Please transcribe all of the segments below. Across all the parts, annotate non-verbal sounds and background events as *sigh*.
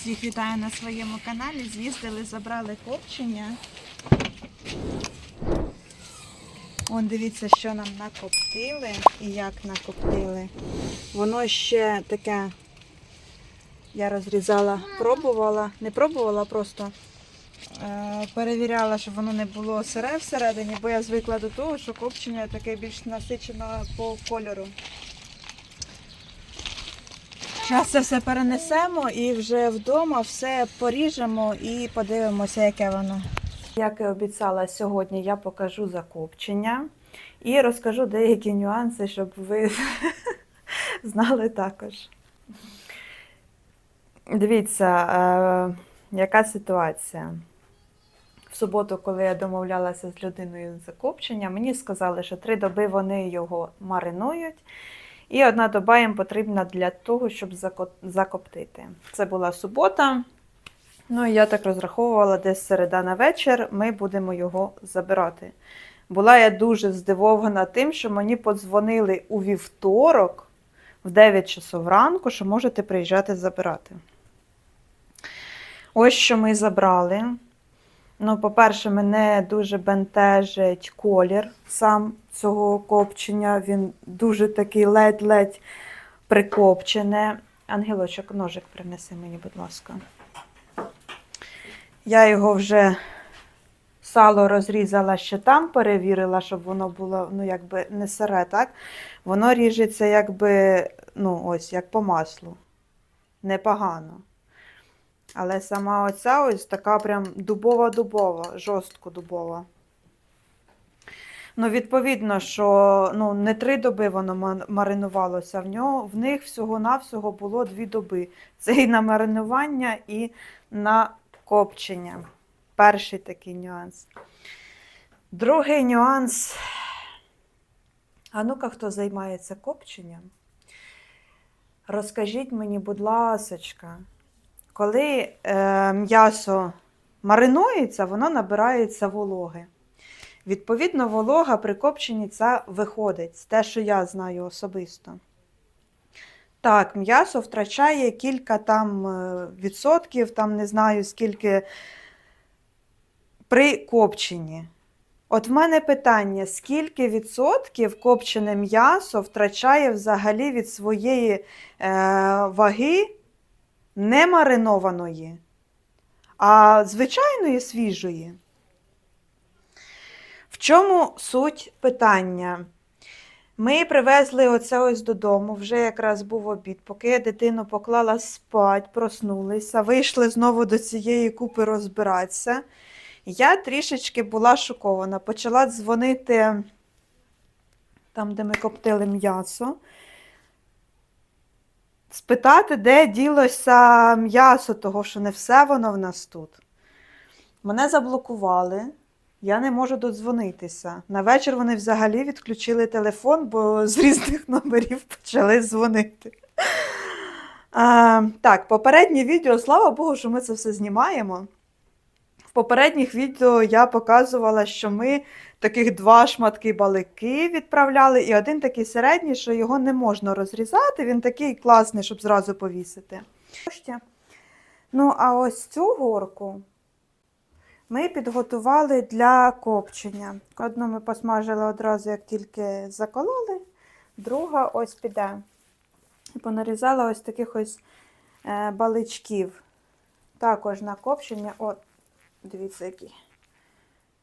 Всіх вітаю на своєму каналі. З'їздили, забрали копчення. Вон дивіться, що нам накоптили і як накоптили. Воно ще таке, я розрізала, пробувала, не пробувала, просто е, перевіряла, щоб воно не було сире всередині, бо я звикла до того, що копчення таке більш насичено по кольору. Зараз це все перенесемо і вже вдома все поріжемо і подивимося, яке воно. Як і обіцяла, сьогодні я покажу закопчення і розкажу деякі нюанси, щоб ви *laughs* знали також. Дивіться, е, яка ситуація. В суботу, коли я домовлялася з людиною за копчення, мені сказали, що три доби вони його маринують. І одна доба їм потрібна для того, щоб закоптити. Це була субота. Ну і я так розраховувала, десь середа на вечір ми будемо його забирати. Була я дуже здивована тим, що мені подзвонили у вівторок в 9 часов ранку, що можете приїжджати забирати. Ось що ми забрали. Ну, по-перше, мене дуже бентежить колір сам цього копчення. Він дуже такий ледь-ледь прикопчене. Ангелочок, ножик принеси мені, будь ласка. Я його вже сало розрізала ще там, перевірила, щоб воно було ну, якби не сире, так? Воно ріжеться якби, ну, ось, як по маслу. Непогано. Але сама оця ось така прям дубова-дубова, жорстко дубова. Ну, відповідно, що ну, не три доби воно маринувалося. В, нього, в них всього-навсього було дві доби. Це і на маринування, і на копчення. Перший такий нюанс. Другий нюанс. А ну-ка, хто займається копченням? Розкажіть мені, будь ласочка, коли е, м'ясо маринується, воно набирається вологи. Відповідно, волога при копченні це виходить, те, що я знаю особисто. Так, м'ясо втрачає кілька там е, відсотків, там не знаю скільки при копченні. От в мене питання: скільки відсотків копчене м'ясо втрачає взагалі від своєї е, ваги не маринованої, а звичайної свіжої? В чому суть питання? Ми привезли оце ось додому, вже якраз був обід. Поки я дитину поклала спать, проснулися, вийшли знову до цієї купи розбиратися. Я трішечки була шокована. Почала дзвонити там, де ми коптили м'ясо. Спитати, де ділося м'ясо, того що не все воно в нас тут. Мене заблокували. Я не можу додзвонитися. На вечір вони взагалі відключили телефон, бо з різних номерів почали дзвонити. А, так, попереднє відео, слава Богу, що ми це все знімаємо. Попередніх відео я показувала, що ми таких два шматки балики відправляли, і один такий середній, що його не можна розрізати. Він такий класний, щоб зразу повісити. Ну, а ось цю горку ми підготували для копчення. Одну ми посмажили одразу, як тільки закололи, друга ось піде. І понарізала ось таких ось е, баличків. Також на копчення. От, дивіться, який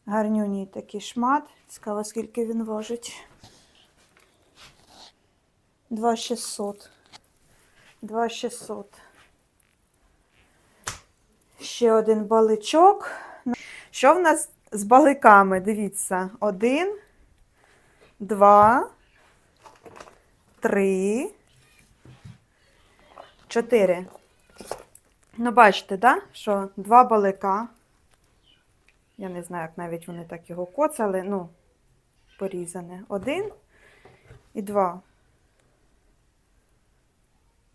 гарнюній такий шмат. Цікаво, скільки він важить. 2600. 2600. Ще один баличок. Що в нас з баликами? Дивіться. Один, два, три, чотири. Ну, бачите, да? що два балика. Я не знаю, як навіть вони так його коцали. Ну, порізане. Один і два.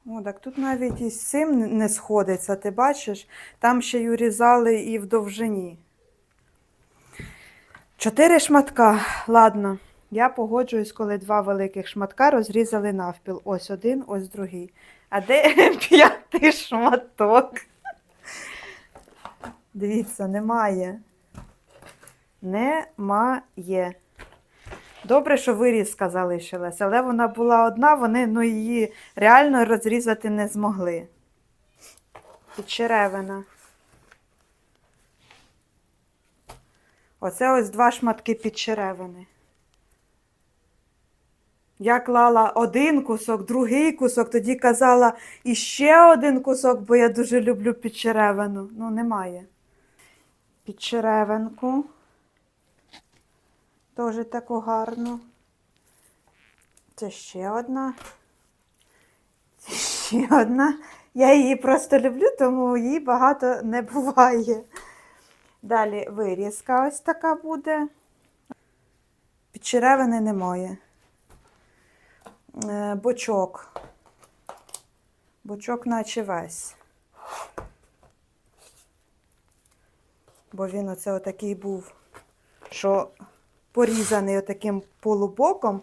О, так тут навіть із цим не сходиться, ти бачиш? Там ще й урізали і в довжині. Чотири шматка. Ладно, я погоджуюсь, коли два великих шматка розрізали навпіл. Ось один, ось другий. А де *laughs* п'ятий шматок? Дивіться, немає. Немає. Добре, що вирізка залишилась, але вона була одна, вони ну, її реально розрізати не змогли. Підчеревина. Оце ось два шматки підчеревини. Я клала один кусок, другий кусок, тоді казала і ще один кусок, бо я дуже люблю підчеревину. Ну, немає. Підчеревинку. Теж таку гарну. Це ще одна. Це ще одна. Я її просто люблю, тому її багато не буває. Далі вирізка ось така буде. Підчеревини немає. Е, Бочок. Бочок наче весь. Бо він оце отакий був, що порізаний отаким полубоком.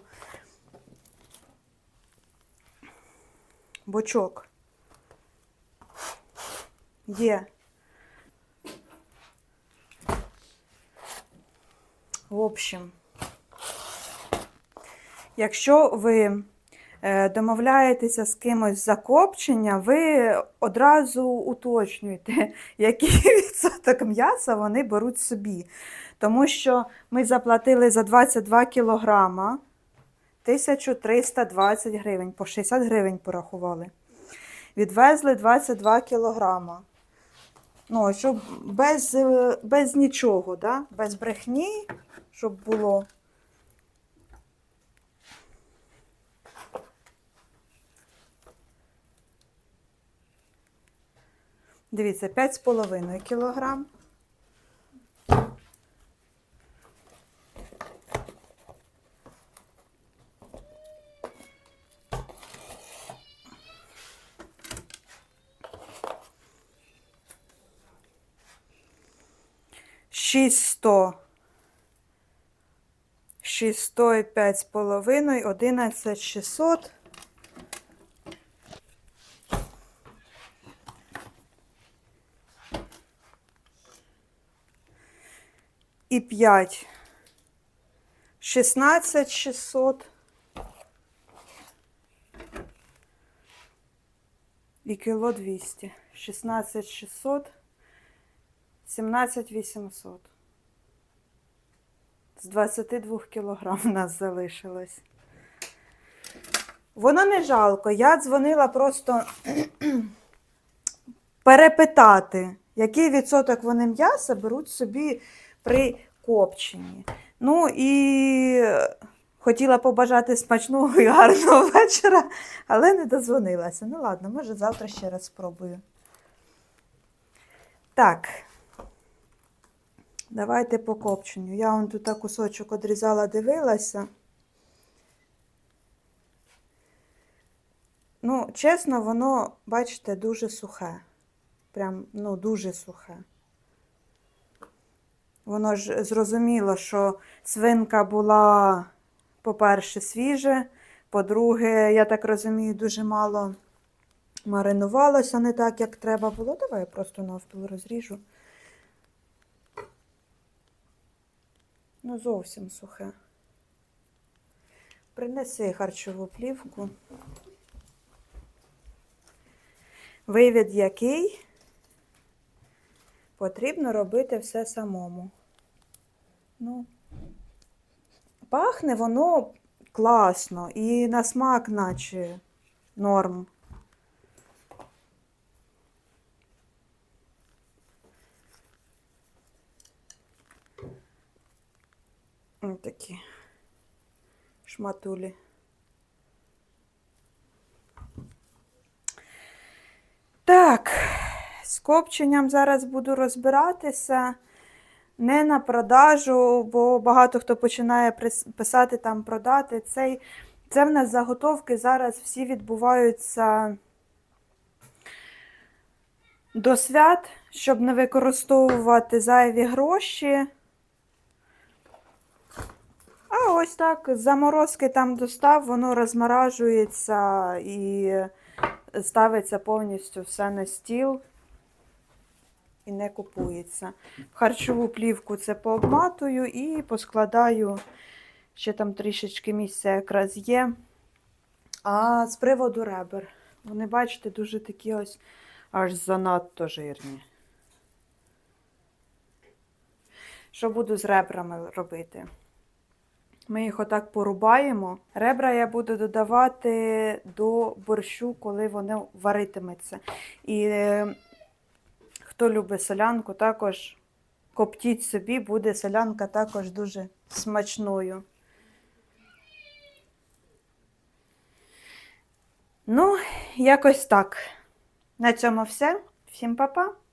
Бочок. Є. В общем, якщо ви е, домовляєтеся з кимось за копчення, ви одразу уточнюєте, *laughs* який відсоток м'яса вони беруть собі. Тому що ми заплатили за 22 кілограма 1320 гривень, по 60 гривень порахували. Відвезли 22 кілограма. Ну, щоб без, е, без нічого, да? без брехні, щоб було. Дивіться, 5,5 кілограм. 600. 600 і 5 з половиною, 11 600. І 5. 16 600. І кіло 200. 16 600. 17800. З 22 кілограм у нас залишилось. Воно не жалко. Я дзвонила просто перепитати, який відсоток вони м'яса беруть собі при копченні. Ну і хотіла побажати смачного і гарного вечора, але не дозвонилася. Ну, ладно, може, завтра ще раз спробую. Так. Давайте по копченню. Я вон тут кусочок одрізала, дивилася. Ну, чесно, воно, бачите, дуже сухе. Прям, ну, дуже сухе. Воно ж зрозуміло, що свинка була, по-перше, свіже, по-друге, я так розумію, дуже мало маринувалося не так, як треба було. Давай я просто навпіл розріжу. Ну, зовсім сухе. Принеси харчову плівку. Вивід який потрібно робити все самому. Ну, пахне воно класно і на смак, наче норм. Ось такі шматулі. Так, з копченням зараз буду розбиратися. Не на продажу, бо багато хто починає писати там продати. Цей, це в нас заготовки зараз всі відбуваються до свят, щоб не використовувати зайві гроші. А ось так, заморозки там достав, воно розморажується і ставиться повністю все на стіл. і не купується. В харчову плівку це пообматую і поскладаю. Ще там трішечки місця якраз є. А з приводу ребер. Вони, бачите, дуже такі ось аж занадто жирні. Що буду з ребрами робити? Ми їх отак порубаємо. Ребра я буду додавати до борщу, коли воно варитиметься. І е, хто любить солянку, також коптіть собі, буде солянка також дуже смачною. Ну, якось так. На цьому все. Всім па-па.